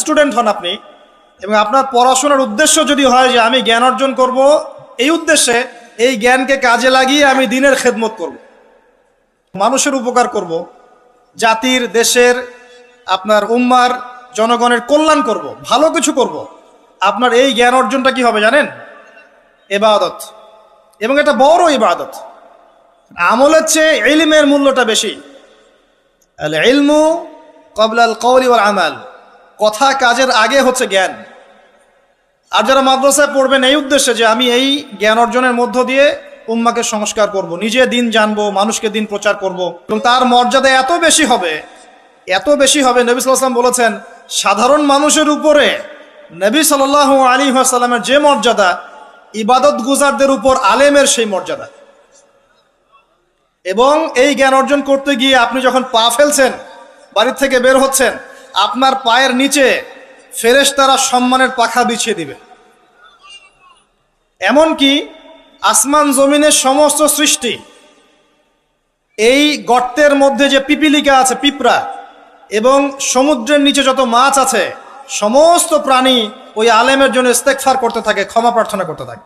Student হন আপনি, এবং আপনার পড়াশোনার উদ্দেশ্য যদি হয় যে আমি জ্ঞান অর্জন করব, এই উদ্দেশ্যে এই জ্ঞানকে কাজে লাগিয়ে আমি দিনের খেদমত করব। মানুষের উপকার করব, জাতির, দেশের, আপনার উম্মার, জনগণের কল্যাণ করব, ভালো কিছু করব। আপনার এই জ্ঞান অর্জনটা কি হবে জানেন? এবাদত এবং এটা বড় ইবাদত। আমলের চেয়ে এলিমের মূল্যটা বেশি। আল ইলমু কবলাল কৌলি আমাল। কথা কাজের আগে হচ্ছে জ্ঞান। আর যারা মাদ্রাসায় পড়বেন এই উদ্দেশ্যে যে আমি এই জ্ঞান অর্জনের মধ্য দিয়ে উম্মাকে সংস্কার করব, নিজে দিন জানব, মানুষকে দিন প্রচার করব এবং তার মর্যাদা এত বেশি হবে, এত বেশি হবে, নবী সাল্লাম বলেছেন, সাধারণ মানুষের উপরে নবী সাল আলী সাল্লামের যে মর্যাদা, ইবাদত গুজারদের উপর আলেমের সেই মর্যাদা। এবং এই জ্ঞান অর্জন করতে গিয়ে আপনি যখন পা ফেলছেন, বাড়ির থেকে বের হচ্ছেন আপনার পায়ের নিচে ফেরেশতারা সম্মানের পাখা বিছিয়ে দিবে। এমনকি আসমান জমিনের সমস্ত সৃষ্টি, এই গর্তের মধ্যে যে পিপিলিকা আছে, পিঁপড়া, এবং সমুদ্রের নিচে যত মাছ আছে, সমস্ত প্রাণী ওই আলেমের জন্য ইস্তেকফার করতে থাকে, ক্ষমা প্রার্থনা করতে থাকে।